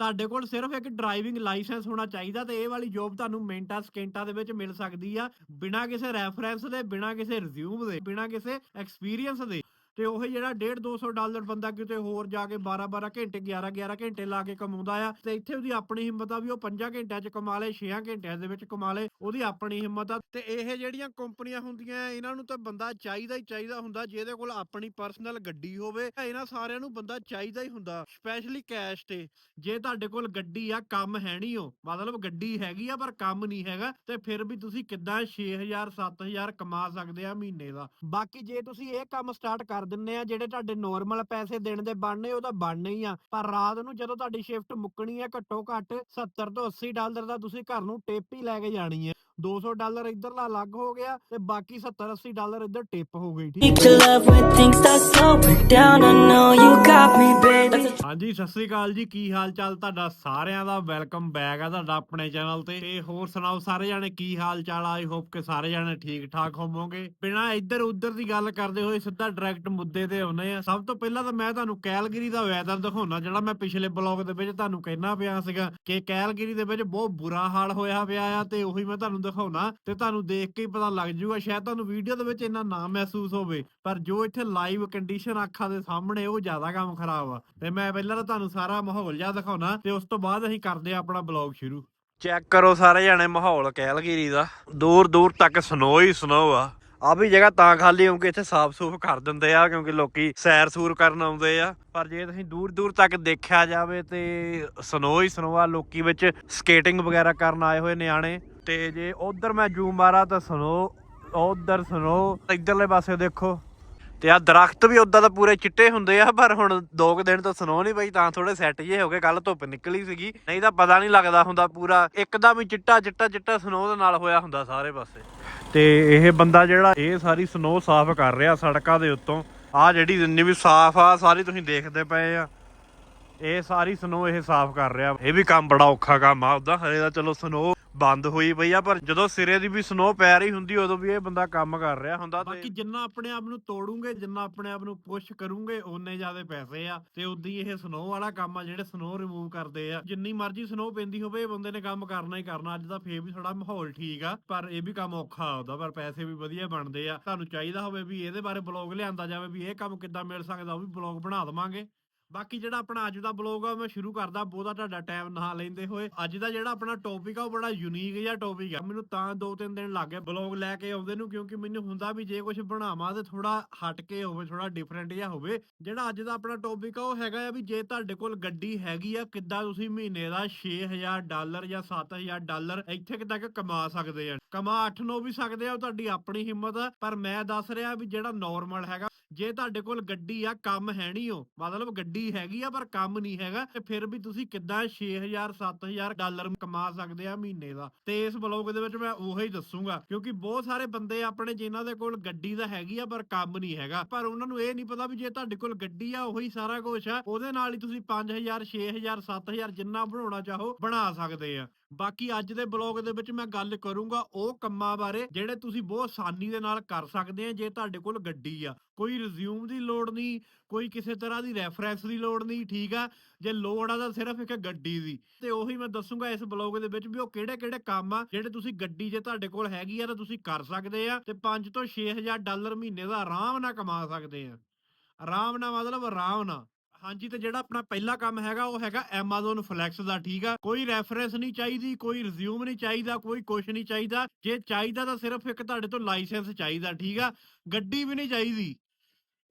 ਤੁਹਾਡੇ ਕੋਲ ਸਿਰਫ ਇੱਕ ਡਰਾਈਵਿੰਗ ਲਾਇਸੈਂਸ ਹੋਣਾ ਚਾਹੀਦਾ ਤੇ ਇਹ ਵਾਲੀ ਜੌਬ ਤੁਹਾਨੂੰ ਮਿੰਟਾਂ, ਸਕਿੰਟਾਂ ਦੇ ਵਿੱਚ ਮਿਲ ਸਕਦੀ ਆ, ਬਿਨਾਂ ਕਿਸੇ ਰੈਫਰੈਂਸ ਦੇ, ਬਿਨਾਂ ਕਿਸੇ ਰਿਜ਼ਿਊਮ ਦੇ, ਬਿਨਾਂ ਕਿਸੇ ਐਕਸਪੀਰੀਅੰਸ ਦੇ। ਤੇ ਉਹ ਜਿਹੜਾ 1.5 200 ਡਾਲਰ ਬੰਦਾ ਕਿਤੇ ਹੋਰ ਜਾ ਕੇ 12 12 ਘੰਟੇ 11 11 ਘੰਟੇ ਲਾ ਕੇ ਕਮਾਉਂਦਾ ਆ, ਤੇ ਇੱਥੇ ਉਹਦੀ ਆਪਣੀ ਹਿੰਮਤ ਆ ਵੀ ਉਹ 5 ਘੰਟਿਆਂ 'ਚ ਕਮਾ ਲੇ 6 ਘੰਟਿਆਂ ਦੇ ਵਿੱਚ ਕਮਾ ਲੇ, ਉਹਦੀ ਆਪਣੀ ਹਿੰਮਤ ਆ। ਤੇ ਇਹ ਜਿਹੜੀਆਂ ਕੰਪਨੀਆਂ ਹੁੰਦੀਆਂ ਇਹਨਾਂ ਨੂੰ ਤਾਂ ਬੰਦਾ ਚਾਹੀਦਾ ਹੀ ਚਾਹੀਦਾ ਹੁੰਦਾ, ਜਿਹਦੇ ਕੋਲ ਆਪਣੀ ਪਰਸਨਲ ਗੱਡੀ ਹੋਵੇ ਇਹਨਾਂ ਸਾਰਿਆਂ ਨੂੰ ਬੰਦਾ ਚਾਹੀਦਾ ਹੀ ਹੁੰਦਾ, ਸਪੈਸ਼ਲੀ ਕੈਸ਼ ਤੇ। ਜੇ ਤੁਹਾਡੇ ਕੋਲ ਗੱਡੀ ਆ, ਕੰਮ ਹੈ ਨਹੀਂ ਉਹ, ਮਤਲਬ ਗੱਡੀ ਹੈਗੀ ਆ, ਪਰ ਕੰਮ ਨਹੀਂ ਹੈਗਾ, ਤੇ ਫਿਰ ਵੀ ਤੁਸੀਂ ਕਿੱਦਾਂ 6000 7000 ਕਮਾ ਸਕਦੇ ਆ ਮਹੀਨੇ ਦਾ। ਬਾਕੀ ਜੇ ਤੁਸੀਂ ਇਹ ਕੰਮ ਸਟਾਰਟ ਕਰ ਕਰ ਦਿੰਨੇ ਆ, ਜਿਹੜੇ ਤੁਹਾਡੇ ਨੋਰਮਲ ਪੈਸੇ ਦੇਣ ਦੇ ਬਣਨੇ, ਉਹ ਤਾਂ ਬਣਨੇ ਹੀ ਆ। ਪਰ ਰਾਤ ਨੂੰ ਜਦੋਂ ਤੁਹਾਡੀ ਸ਼ਿਫਟ ਮੁੱਕਣੀ ਆ ਘੱਟੋ ਘੱਟ 70 ਤੋਂ 80 ਡਾਲਰ ਦਾ ਤੁਸੀਂ ਘਰ ਨੂੰ ਟਿਪ ਹੀ ਲੈ ਕੇ ਜਾਣੀ ਹੈ 200 ਡਾਲਰ ਇੱਧਰਲਾ ਅਲੱਗ ਹੋ ਗਿਆ ਤੇ ਬਾਕੀ 70 80 ਡਾਲਰ ਇੱਧਰ ਟਿਪ ਹੋ ਗਈ ਠੀਕ. ਹਾਂਜੀ ਸਤਿ ਸ੍ਰੀ ਅਕਾਲ ਜੀ। ਕੀ ਹਾਲ ਚਾਲ ਤੁਹਾਡਾ? ਸਾਰਿਆਂ ਦਾ ਵੈਲਕਮ ਬੈਕ ਆ ਤੁਹਾਡਾ ਆਪਣੇ ਚੈਨਲ ਤੇ। ਤੇ ਹੋਰ ਸੁਣਾਓ ਸਾਰੇ ਜਾਣੇ ਕੀ ਹਾਲ ਚਾਲ ਆਈ ਹੋਪ ਕਿ ਸਾਰੇ ਜਾਣੇ ਠੀਕ ਠਾਕ ਹੋਵੋਗੇ। ਬਿਨਾਂ ਇੱਧਰ ਉੱਧਰ ਦੀ ਗੱਲ ਕਰਦੇ ਹੋਏ ਸਿੱਧਾ ਡਾਇਰੈਕਟ ਮੁੱਦੇ ਤੇ ਆਉਨੇ ਆ। ਸਭ ਤੋਂ ਪਹਿਲਾਂ ਤਾਂ ਮੈਂ ਤੁਹਾਨੂੰ ਕੈਲਗਰੀ ਦਾ ਵੈਦਰ ਦਿਖਾਉਣਾ ਜਿਹੜਾ ਮੈਂ ਪਿਛਲੇ ਬਲੌਗ ਦੇ ਵਿੱਚ ਤੁਹਾਨੂੰ ਕਹਿਣਾ ਪਿਆ ਸੀਗਾ ਕਿ ਕੈਲਗਰੀ ਦੇ ਵਿੱਚ ਬਹੁਤ ਬੁਰਾ ਹਾਲ ਹੋਇਆ ਪਿਆ ਆ ਤੇ ਉਹੀ ਮੈਂ ਤੁਹਾਨੂੰ ਦਿਖਾਉਣਾ ਤੇ ਤੁਹਾਨੂੰ ਦੇਖ ਕੇ ਹੀ ਪਤਾ ਲੱਗ ਜਾਊਗਾ, ਸ਼ਾਇਦ ਤੁਹਾਨੂੰ ਵੀਡੀਓ ਦੇ ਵਿੱਚ ਇੰਨਾ ਨਾ ਮਹਿਸੂਸ ਹੋਵੇ, ਪਰ ਜੋ ਇੱਥੇ ਲਾਈਵ ਕੰਡੀਸ਼ਨ ਅੱਖਾਂ ਦੇ ਸਾਹਮਣੇ, ਉਹ ਜ਼ਿਆਦਾ ਕੰਮ ਖਰਾਬ ਆ। ਤੇ ਮੈਂ ਪਹਿਲਾਂ ਤਾਂ ਤੁਹਾਨੂੰ ਸਾਰਾ ਮਾਹੌਲ ਜਿਹਾ ਦਿਖਾਉਣਾ ਤੇ ਉਸ ਤੋਂ ਬਾਅਦ ਅਸੀਂ ਕਰਦੇ ਆ ਆਪਣਾ ਬਲੌਗ ਸ਼ੁਰੂ। ਚੈੱਕ ਕਰੋ ਸਾਰੇ ਜਾਣੇ ਮਾਹੌਲ, ਕੈਲਗਰੀ ਦਾ। ਦੂਰ ਦੂਰ ਤੱਕ ਸਨੋ ਹੀ ਸਨੋ ਆ। ਆ ਵੀ ਜਗ੍ਹਾ ਤਾਂ ਖਾਲੀ ਕਿਉਂਕਿ ਇੱਥੇ ਸਾਫ਼ ਸੂਫ ਕਰ ਦਿੰਦੇ ਆ, ਕਿਉਂਕਿ ਲੋਕੀ ਸੈਰ ਸੂਰ ਕਰਨ ਆਉਂਦੇ ਆ। ਪਰ ਜੇ ਤੁਸੀਂ ਦੂਰ ਦੂਰ ਤੱਕ ਦੇਖਿਆ ਜਾਵੇ ਤੇ ਸਨੋ ਹੀ ਸਨੋ ਆ, ਲੋਕੀ ਵਿੱਚ ਸਕੇਟਿੰਗ ਵਗੈਰਾ ਕਰਨ ਆਏ ਹੋਏ ਨਿਆਣੇ। ਤੇ ਜੇ ਉਧਰ ਮੈਂ ਜੂਮ ਮਾਰਾ ਤਾਂ ਸਨੋ, ਉਧਰ ਸਨੋ, ਇਧਰਲੇ ਪਾਸੇ ਦੇਖੋ। ਤੇ ਆ ਦਰਖਤ ਵੀ ਉਦਾਂ ਤਾਂ ਪੂਰੇ ਚਿੱਟੇ ਹੁੰਦੇ ਆ, ਪਰ ਹੁਣ ਦੋ ਕੁ ਦਿਨ ਤੋਂ ਸਨੋ ਨਹੀਂ ਪਈ, ਤਾਂ ਥੋੜੇ ਸੈੱਟ ਜੇ ਹੋ ਗਏ ਕੱਲ ਧੁੱਪ ਨਿਕਲੀ ਸੀਗੀ। ਨਹੀਂ ਤਾਂ ਪਤਾ ਨਹੀਂ ਲੱਗਦਾ ਹੁੰਦਾ ਪੂਰਾ, ਇੱਕਦਮ ਹੀ ਚਿੱਟਾ ਚਿੱਟਾ ਚਿੱਟਾ ਸਨੋ ਦੇ ਨਾਲ ਹੋਇਆ ਹੁੰਦਾ ਸਾਰੇ ਪਾਸੇ। ਤੇ ਇਹ ਬੰਦਾ ਜਿਹੜਾ ਇਹ ਸਾਰੀ ਸਨੋ ਸਾਫ਼ ਕਰ ਰਿਹਾ ਸੜਕਾਂ ਦੇ ਉੱਤੋਂ। ਆ ਜਿਹੜੀ ਜਿੰਨੀ ਵੀ ਸਾਫ਼ ਆ, ਸਾਰੀ ਤੁਸੀਂ ਦੇਖਦੇ ਪਏ ਆ। ਇਹ ਸਾਰੀ ਸਨੋ ਇਹ ਸਾਫ਼ ਕਰ ਰਿਹਾ। ਇਹ ਵੀ ਕੰਮ ਬੜਾ ਔਖਾ ਕੰਮ ਆ, ਉਹਦਾ। ਹਰੇ ਦਾ ਚਲੋ ਸਨੋ ਬੰਦ ਹੋਈ ਪਈ ਆ, ਪਰ ਜਦੋਂ ਸਿਰੇ ਦੀ ਵੀ ਸਨੋ ਪੈ ਰਹੀ ਹੁੰਦੀ, ਉਦੋਂ ਵੀ ਇਹ ਬੰਦਾ ਕੰਮ ਕਰ ਰਿਹਾ ਹੁੰਦਾ ਬਾਕੀ ਜਿੰਨਾ ਆਪਣੇ ਆਪ ਨੂੰ ਤੋੜੂਗੇ, ਜਿੰਨਾ ਆਪਣੇ ਆਪ ਨੂੰ ਪੁਸ਼ ਕਰੂਗੇ, ਓਨੇ ਜ਼ਿਆਦੇ ਪੈਸੇ ਆ ਤੇ ਉਦੀ ਇਹ ਸਨੋ ਵਾਲਾ ਕੰਮ ਆ, ਜਿਹੜੇ ਸਨੋ ਰਿਮੂਵ ਕਰਦੇ ਆ। ਜਿੰਨੀ ਮਰਜ਼ੀ ਸਨੋ ਪੈਂਦੀ ਹੋਵੇ, ਇਹ ਬੰਦੇ ਨੇ ਕੰਮ ਕਰਨਾ ਹੀ ਕਰਨਾ, ਅੱਜ ਦਾ ਫੇਰ ਵੀ ਥੋੜਾ ਮਾਹੌਲ ਠੀਕ ਆ, ਪਰ ਇਹ ਵੀ ਕੰਮ ਔਖਾ ਹੁੰਦਾ ਪਰ ਪੈਸੇ ਵੀ ਵਧੀਆ ਬਣਦੇ ਆ। ਤੁਹਾਨੂੰ ਚਾਹੀਦਾ ਹੋਵੇ ਵੀ ਇਹਦੇ ਬਾਰੇ ਬਲੌਗ ਲਿਆਂਦਾ ਜਾਵੇ, ਵੀ ਇਹ ਕੰਮ ਕਿੱਦਾਂ ਮਿਲ ਸਕਦਾ, ਉਹ ਵੀ ਬਲੌਗ ਬਣਾ ਦਵਾਂਗੇ। ਬਾਕੀ ਜਿਹੜਾ ਆਪਣਾ ਅੱਜ ਦਾ ਬਲੌਗ ਆ ਮੈਂ ਸ਼ੁਰੂ ਕਰਦਾ, ਬਹੁਤਾ ਤੁਹਾਡਾ ਟਾਈਮ ਨਾ ਲੈਂਦੇ ਹੋਏ। ਅੱਜ ਦਾ ਜਿਹੜਾ ਆਪਣਾ ਟੌਪਿਕ ਆ, ਉਹ ਬੜਾ ਯੂਨੀਕ ਜਿਹਾ ਟੌਪਿਕ ਆ। ਮੈਨੂੰ ਤਾਂ ਦੋ ਤਿੰਨ ਦਿਨ ਲੱਗ ਗਏ ਬਲੌਗ ਲੈ ਕੇ ਆਉਂਦੇ ਨੂੰ, ਕਿਉਂਕਿ ਮੈਨੂੰ ਹੁੰਦਾ ਵੀ ਜੇ ਕੁਝ ਬਣਾਵਾਂ ਤੇ ਥੋੜਾ ਹਟ ਕੇ ਹੋਵੇ ਥੋੜਾ ਡਿਫਰੈਂਟ ਜਿਹਾ ਹੋਵੇ। ਜਿਹੜਾ ਅੱਜ ਦਾ ਆਪਣਾ ਟੌਪਿਕ ਆ, ਉਹ ਹੈਗਾ ਆ ਵੀ ਜੇ ਤੁਹਾਡੇ ਕੋਲ ਗੱਡੀ ਹੈਗੀ ਆ, ਕਿੱਦਾਂ ਤੁਸੀਂ ਮਹੀਨੇ ਦਾ 6000 ਡਾਲਰ ਜਾਂ 7000 ਡਾਲਰ ਇੱਥੇ ਤੱਕ ਕਮਾ ਸਕਦੇ ਆ। ਕਮਾ 8-9 ਵੀ ਸਕਦੇ ਆ, ਉਹ ਤੁਹਾਡੀ ਆਪਣੀ ਹਿੰਮਤ ਆ। ਪਰ ਮੈਂ ਦੱਸ ਰਿਹਾ ਵੀ ਜਿਹੜਾ ਨਾਰਮਲ ਹੈਗਾ, ਜੇ ਤੁਹਾਡੇ ਕੋਲ ਗੱਡੀ ਆ, ਕੰਮ ਹੈ ਨਹੀਂ ਉਹ, ਮਤਲਬ ਗੱਡੀ ਹੈਗੀ ਆ, ਪਰ ਕੰਮ ਨਹੀਂ ਹੈਗਾ। ਤੇ ਫਿਰ ਵੀ ਤੁਸੀਂ ਕਿੱਦਾਂ 6000 7000 ਡਾਲਰ ਕਮਾ ਸਕਦੇ ਆ ਮਹੀਨੇ ਦਾ? ਤੇ ਇਸ ਬਲੌਗ ਦੇ ਵਿੱਚ ਮੈਂ ਉਹੀ ਦੱਸੂਗਾ, ਕਿਉਂਕਿ ਬਹੁਤ ਸਾਰੇ ਬੰਦੇ ਆਪਣੇ ਜਿਨ੍ਹਾਂ ਦੇ ਕੋਲ ਗੱਡੀ ਤਾਂ ਹੈਗੀ ਆ, ਪਰ ਕੰਮ ਨਹੀਂ ਹੈਗਾ। ਪਰ ਉਹਨਾਂ ਨੂੰ ਇਹ ਨਹੀਂ ਪਤਾ ਵੀ ਜੇ ਤੁਹਾਡੇ ਕੋਲ ਗੱਡੀ ਆ, ਉਹੀ ਸਾਰਾ ਕੁਝ ਆ, ਉਹਦੇ ਨਾਲ ਹੀ ਤੁਸੀਂ 5000 6000 7000 ਜਿੰਨਾ ਬਣਾਉਣਾ ਚਾਹੋ, ਬਣਾ ਸਕਦੇ ਆ। ਬਾਕੀ ਅੱਜ ਦੇ ਬਲੌਗ ਦੇ ਵਿੱਚ ਮੈਂ ਗੱਲ ਕਰੂੰਗਾ ਉਹ ਕੰਮਾਂ ਬਾਰੇ ਜਿਹੜੇ ਤੁਸੀਂ ਬਹੁਤ ਆਸਾਨੀ ਦੇ ਨਾਲ ਕਰ ਸਕਦੇ ਆ ਜੇ ਤੁਹਾਡੇ ਕੋਲ ਗੱਡੀ ਆ। ਕੋਈ ਰਿਜ਼ਿਊਮ ਦੀ ਲੋੜ ਨਹੀਂ, ਕੋਈ ਕਿਸੇ ਤਰ੍ਹਾਂ ਦੀ ਰੈਫਰੈਂਸ ਦੀ ਲੋੜ ਨਹੀਂ, ਠੀਕ ਆ? ਜੇ ਲੋੜ ਆ ਤਾਂ ਸਿਰਫ ਇੱਕ ਗੱਡੀ ਦੀ। ਤੇ ਉਹੀ ਮੈਂ ਦੱਸੂਗਾ ਇਸ ਬਲੌਗ ਦੇ ਵਿੱਚ ਵੀ ਉਹ ਕਿਹੜੇ ਕਿਹੜੇ ਕੰਮ ਆ ਜਿਹੜੇ ਤੁਸੀਂ ਗੱਡੀ ਜੇ ਤੁਹਾਡੇ ਕੋਲ ਹੈਗੀ ਆ ਤਾਂ ਤੁਸੀਂ ਕਰ ਸਕਦੇ ਆ ਤੇ 5 ਤੋਂ 6000 ਡਾਲਰ ਮਹੀਨੇ ਦਾ ਆਰਾਮ ਨਾਲ ਕਮਾ ਸਕਦੇ ਆ। ਆਰਾਮ ਨਾਲ ਮਤਲਬ ਆਰਾਮ ਨਾਲ। ਹਾਂਜੀ, ਤੇ ਜਿਹੜਾ ਆਪਣਾ ਪਹਿਲਾ ਕੰਮ ਹੈਗਾ, ਉਹ ਹੈਗਾ Amazon Flex ਦਾ, ਠੀਕ ਆ? ਕੋਈ ਰੈਫਰੈਂਸ ਨਹੀਂ ਚਾਹੀਦੀ, ਕੋਈ ਰਿਜ਼ਿਊਮ ਨਹੀਂ ਚਾਹੀਦਾ, ਕੋਈ ਕੁਝ ਨਹੀਂ ਚਾਹੀਦਾ। ਜੇ ਚਾਹੀਦਾ ਤਾਂ ਸਿਰਫ ਇੱਕ ਤੁਹਾਡੇ ਤੋਂ ਲਾਇਸੈਂਸ ਚਾਹੀਦਾ, ਠੀਕ ਆ? ਗੱਡੀ ਵੀ ਨਹੀਂ ਚਾਹੀਦੀ।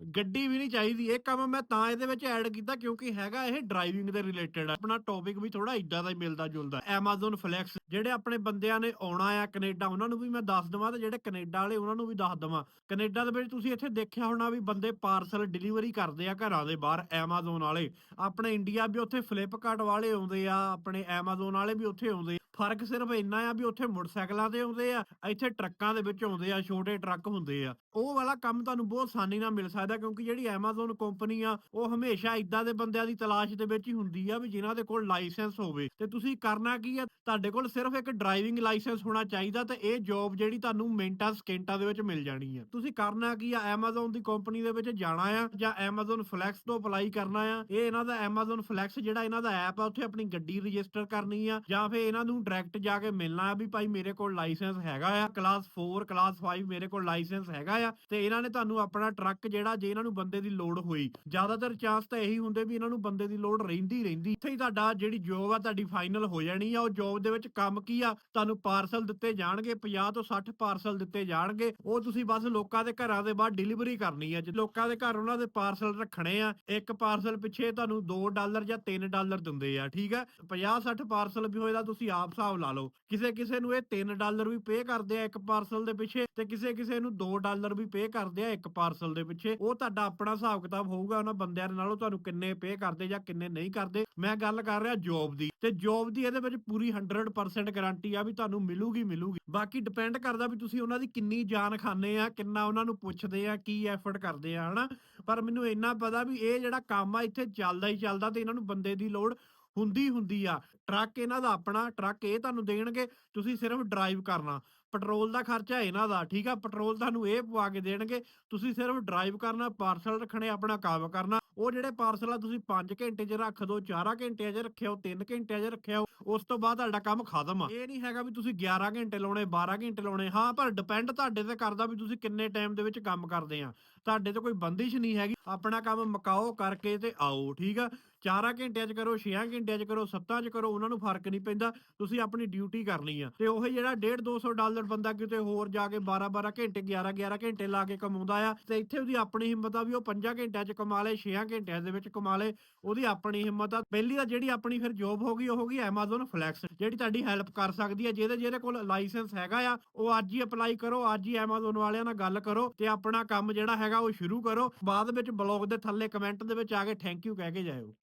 ਗੱਡੀ ਵੀ ਨਹੀਂ ਚਾਹੀਦੀ। ਇਹ ਕੰਮ ਮੈਂ ਤਾਂ ਇਹਦੇ ਵਿੱਚ ਐਡ ਕੀਤਾ ਕਿਉਂਕਿ ਹੈਗਾ ਇਹ ਡਰਾਈਵਿੰਗ ਦੇ ਰਿਲੇਟਡ ਆਪਣਾ ਟੌਪਿਕ ਵੀ ਥੋੜਾ ਇਦਾਂ ਦਾ ਹੀ ਮਿਲਦਾ ਜੁਲਦਾ। Amazon Flex ਜਿਹੜੇ ਆਪਣੇ ਬੰਦਿਆਂ ਨੇ ਆਉਣਾ ਆ ਕੈਨੇਡਾ, ਉਹਨਾਂ ਨੂੰ ਵੀ ਮੈਂ ਦੱਸ ਦਵਾਂ ਤੇ ਜਿਹੜੇ ਕੈਨੇਡਾ ਵਾਲੇ ਉਹਨਾਂ ਨੂੰ ਵੀ ਦੱਸ ਦਵਾਂ। ਕੈਨੇਡਾ ਦੇ ਵਿੱਚ ਤੁਸੀਂ ਇੱਥੇ ਦੇਖਿਆ ਹੋਣਾ ਵੀ ਬੰਦੇ ਪਾਰਸਲ ਡਿਲੀਵਰੀ ਕਰਦੇ ਆ ਘਰਾਂ ਦੇ ਬਾਹਰ Amazon ਵਾਲੇ। ਆਪਣੇ ਇੰਡੀਆ ਵੀ ਉੱਥੇ ਫਲਿੱਪਕਾਰਟ ਵਾਲੇ ਆਉਂਦੇ ਆ, ਆਪਣੇ Amazon ਵਾਲੇ ਵੀ ਉੱਥੇ ਆਉਂਦੇ ਫ਼ਰਕ ਸਿਰਫ ਇੰਨਾ ਆ ਵੀ ਉੱਥੇ ਮੋਟਰਸਾਈਕਲਾਂ ਤੇ ਆਉਂਦੇ ਆ, ਇੱਥੇ ਟਰੱਕਾਂ ਦੇ ਵਿੱਚ ਆਉਂਦੇ ਆ, ਛੋਟੇ ਟਰੱਕ ਹੁੰਦੇ ਆ। ਉਹ ਵਾਲਾ ਕੰਮ ਤੁਹਾਨੂੰ ਬਹੁਤ ਆਸਾਨੀ ਨਾਲ ਮਿਲ ਸਕਦਾ ਕਿਉਂਕਿ ਜਿਹੜੀ Amazon ਕੰਪਨੀ ਆ, ਉਹ ਹਮੇਸ਼ਾ ਇਦਾਂ ਦੇ ਬੰਦਿਆਂ ਦੀ ਤਲਾਸ਼ ਦੇ ਵਿੱਚ ਹੀ ਹੁੰਦੀ ਆ ਵੀ ਜਿਨ੍ਹਾਂ ਦੇ ਕੋਲ ਲਾਇਸੈਂਸ ਹੋਵੇ। ਤੇ ਤੁਸੀਂ ਕਰਨਾ ਕੀ ਆ, ਤੁਹਾਡੇ ਕੋਲ ਸਿਰਫ ਇੱਕ ਡਰਾਈਵਿੰਗ ਲਾਇਸੈਂਸ ਹੋਣਾ ਚਾਹੀਦਾ ਤੇ ਇਹ ਜੌਬ ਜਿਹੜੀ ਤੁਹਾਨੂੰ ਮਿੰਟਾਂ, ਸਕਿੰਟਾਂ ਦੇ ਵਿੱਚ ਮਿਲ ਜਾਣੀ ਆ। ਤੁਸੀਂ ਕਰਨਾ ਕੀ ਆ, Amazon ਦੀ ਕੰਪਨੀ ਦੇ ਵਿੱਚ ਜਾਣਾ ਆ ਜਾਂ Amazon Flex ਤੋਂ ਅਪਲਾਈ ਕਰਨਾ ਆ। ਇਹ ਇਹਨਾਂ ਦਾ Amazon Flex ਜਿਹੜਾ ਇਹਨਾਂ ਦਾ ਐਪ ਆ, ਉੱਥੇ ਆਪਣੀ ਗੱਡੀ ਰਜਿਸਟਰ ਕਰਨੀ ਆ ਜਾਂ ਫਿਰ ਇਹਨਾਂ ਨੂੰ ਡਾਇਰੈਕਟ ਜਾ ਕੇ ਮਿਲਣਾ ਵੀ ਭਾਈ ਮੇਰੇ ਕੋਲ ਲਾਇਸੈਂਸ ਹੈਗਾ ਆ ਕਲਾਸ 4 ਕਲਾਸ 5 ਮੇਰੇ ਕੋਲ ਲਾਇਸੈਂਸ ਹੈਗਾ ਆ ਤੇ ਇਹਨਾਂ ਨੇ ਤੁਹਾਨੂੰ ਆਪਣਾ ਟਰੱਕ ਜਿਹੜਾ ਜੇ ਇਹਨਾਂ ਨੂੰ ਬੰਦੇ ਦੀ ਲੋੜ ਹੋਈ। ਜ਼ਿਆਦਾਤਰ ਚਾਂਸ ਤਾਂ ਇਹੀ ਹੁੰਦੇ ਵੀ ਇਹਨਾਂ ਨੂੰ ਬੰਦੇ ਦੀ ਲੋੜ ਰਹਿੰਦੀ ਰਹਿੰਦੀ। ਇੱਥੇ ਹੀ ਤੁਹਾਡਾ ਜਿਹੜੀ ਜੋਬ ਆ ਤੁਹਾਡੀ ਫਾਈਨਲ ਹੋ ਜਾਣੀ ਆ, ਉਹ ਜੋਬ ਦੇ ਵਿੱਚ ਕੰਮ ਕੀ ਆ, ਤੁਹਾਨੂੰ ਪਾਰਸਲ ਦਿੱਤੇ ਜਾਣਗੇ 50 ਤੋਂ 60 ਪਾਰਸਲ ਦਿੱਤੇ ਜਾਣਗੇ। ਉਹ ਤੁਸੀਂ ਬਸ ਲੋਕਾਂ ਦੇ ਘਰਾਂ ਦੇ ਬਾਹਰ ਡਿਲੀਵਰੀ ਕਰਨੀ ਆ। ਜੇ ਲੋਕਾਂ ਦੇ ਘਰ ਉਹਨਾਂ ਦੇ ਪਾਰਸਲ ਰੱਖਣੇ ਆ, ਇੱਕ ਪਾਰਸਲ ਪਿੱਛੇ ਤੁਹਾਨੂੰ 2 ਡਾਲਰ ਜਾਂ 3 ਡਾਲਰ ਦਿੰਦੇ ਆ, ਠੀਕ ਆ? 50 60 ਪਾਰਸਲ ਵੀ ਹੋਏਗਾ ਤੁਸੀਂ ਆਪ ਹਿਸਾਬ ਲਾ ਲਓ। ਕਿਸੇ ਕਿਸੇ ਨੂੰ ਇਹ 3 ਡਾਲਰ ਵੀ ਪੇ ਕਰਦੇ ਆ ਇੱਕ ਪਾਰਸਲ ਦੇ ਪਿੱਛੇ ਤੇ ਕਿਸੇ ਕਿਸੇ ਨੂੰ 2 ਡਾਲਰ ਵੀ ਪੇ ਕਰਦੇ ਆ ਇੱਕ ਪਾਰਸਲ ਦੇ ਪਿੱਛੇ। ਉਹ ਤੁਹਾਡਾ ਆਪਣਾ ਹਿਸਾਬ ਕਿਤਾਬ ਹੋਊਗਾ, ਉਹਨਾਂ ਬੰਦਿਆਂ ਦੇ ਨਾਲੋਂ ਤੁਹਾਨੂੰ ਕਿੰਨੇ ਪੇ ਕਰਦੇ ਜਾਂ ਕਿੰਨੇ ਨਹੀਂ ਕਰਦੇ। ਮੈਂ ਗੱਲ ਕਰ ਰਿਹਾ ਜੌਬ ਦੀ ਤੇ ਜੌਬ ਦੀ ਇਹਦੇ ਵਿੱਚ ਪੂਰੀ 100% ਗਾਰੰਟੀ ਆ ਵੀ ਤੁਹਾਨੂੰ ਮਿਲੂਗੀ ਮਿਲੂਗੀ। ਬਾਕੀ ਡਿਪੈਂਡ ਕਰਦਾ ਵੀ ਤੁਸੀਂ ਉਹਨਾਂ ਦੀ ਕਿੰਨੀ ਜਾਨ ਖਾਂਦੇ ਆ, ਕਿੰਨਾ ਉਹਨਾਂ ਨੂੰ ਪੁੱਛਦੇ ਆ, ਕੀ ਐਫਰਟ ਕਰਦੇ ਆ, ਹਨਾ? ਪਰ ਮੈਨੂੰ ਇੰਨਾ ਪਤਾ ਵੀ ਇਹ ਜਿਹੜਾ ਕੰਮ ਆ, ਇੱਥੇ ਚੱਲਦਾ ਹੀ ਚੱਲਦਾ ਤੇ ਇਹਨਾਂ ਨੂੰ ਬੰਦੇ ਦੀ ਲੋੜ ਹੁੰਦੀ ਹੁੰਦੀ ਆ। ਟਰੱਕ ਇਹਨਾਂ ਦਾ ਆਪਣਾ, ਟਰੱਕ ਇਹ ਤੁਹਾਨੂੰ ਦੇਣਗੇ, ਤੁਸੀਂ ਸਿਰਫ ਡਰਾਈਵ ਕਰਨਾ। ਪੈਟਰੋਲ ਦਾ ਖਰਚਾ ਇਹਨਾਂ ਦਾ, ਠੀਕ ਆ? ਪੈਟਰੋਲ ਤੁਹਾਨੂੰ ਇਹ ਪਵਾ ਕੇ ਦੇਣਗੇ, ਤੁਸੀਂ ਸਿਰਫ ਡਰਾਈਵ ਕਰਨਾ, ਪਾਰਸਲ ਰੱਖਣੇ, ਆਪਣਾ ਕੰਮ ਕਰਨਾ। ਉਹ ਜਿਹੜੇ ਪਾਰਸਲ ਆ ਤੁਸੀਂ 5 ਘੰਟੇ 'ਚ ਰੱਖ ਦੋ 4 ਘੰਟਿਆਂ 'ਚ ਰੱਖਿਓ 3 ਘੰਟਿਆਂ 'ਚ ਰੱਖਿਓ ਉਸ ਤੋਂ ਬਾਅਦ ਤੁਹਾਡਾ ਕੰਮ ਖਤਮ ਆ। ਇਹ ਨਹੀਂ ਹੈਗਾ ਵੀ ਤੁਸੀਂ 11 ਘੰਟੇ ਲਾਉਣੇ 12 ਘੰਟੇ ਲਾਉਣੇ। ਹਾਂ, ਪਰ ਡਿਪੈਂਡ ਤੁਹਾਡੇ ਤੇ ਕਰਦਾ ਵੀ ਤੁਸੀਂ ਕਿੰਨੇ ਟਾਈਮ ਦੇ ਵਿੱਚ ਕੰਮ ਕਰਦੇ ਆ। ਤੁਹਾਡੇ ਤੇ ਕੋਈ ਬੰਦਿਸ਼ ਨਹੀਂ ਹੈਗੀ। ਆਪਣਾ ਕੰਮ ਮਕਾਓ ਕਰਕੇ ਤੇ ਆਓ, ਠੀਕ ਆ? 4 ਘੰਟਿਆਂ 'ਚ ਕਰੋ 6 ਘੰਟਿਆਂ 'ਚ ਕਰੋ 7 'ਚ ਕਰੋ, ਉਹਨਾਂ ਨੂੰ ਫ਼ਰਕ ਨਹੀਂ ਪੈਂਦਾ। ਤੁਸੀਂ ਆਪਣੀ ਡਿਊਟੀ ਕਰਨੀ ਆ। ਤੇ ਉਹ ਜਿਹੜਾ 1.5 200 ਡਾਲਰ ਬੰਦਾ ਕਿਤੇ ਹੋਰ ਜਾ ਕੇ 12 12 ਘੰਟੇ 11 11 ਘੰਟੇ ਲਾ ਕੇ ਕਮਾਉਂਦਾ ਆ, ਤੇ ਇੱਥੇ ਉਹਦੀ ਆਪਣੀ ਹਿੰਮਤ ਆ ਵੀ ਉਹ 5 ਘੰਟਿਆਂ 'ਚ ਕਮਾ ਲੇ 6 ਘੰਟਿਆਂ ਦੇ ਵਿੱਚ ਕਮਾ ਲੇ। ਉਹਦੀ ਆਪਣੀ ਹਿੰਮਤ ਆ। ਪਹਿਲੀ ਤਾਂ ਜਿਹੜੀ ਆਪਣੀ ਫਿਰ ਜੋਬ ਗਈ, ਉਹ ਹੋਗੀ Amazon Flex, ਜਿਹੜੀ ਤੁਹਾਡੀ ਹੈਲਪ ਕਰ ਸਕਦੀ ਹੈ ਜਿਹਦੇ ਜਿਹਦੇ ਕੋਲ ਲਾਇਸੈਂਸ ਹੈਗਾ ਆ, ਉਹ ਅੱਜ ਹੀ ਅਪਲਾਈ ਕਰੋ, ਅੱਜ ਹੀ Amazon ਵਾਲਿਆਂ ਨਾਲ ਗੱਲ ਕਰੋ ਤੇ ਆਪਣਾ ਕੰਮ ਜਿਹੜਾ ਹੈ ਹੈਗਾ, ਉਹ ਸ਼ੁਰੂ ਕਰੋ, ਬਾਅਦ ਵਿੱਚ ਬਲੌਗ ਦੇ ਥੱਲੇ ਕਮੈਂਟ ਦੇ ਵਿੱਚ ਆ ਕੇ ਥੈਂਕ ਯੂ ਕਹਿ ਕੇ ਜਾਇਓ।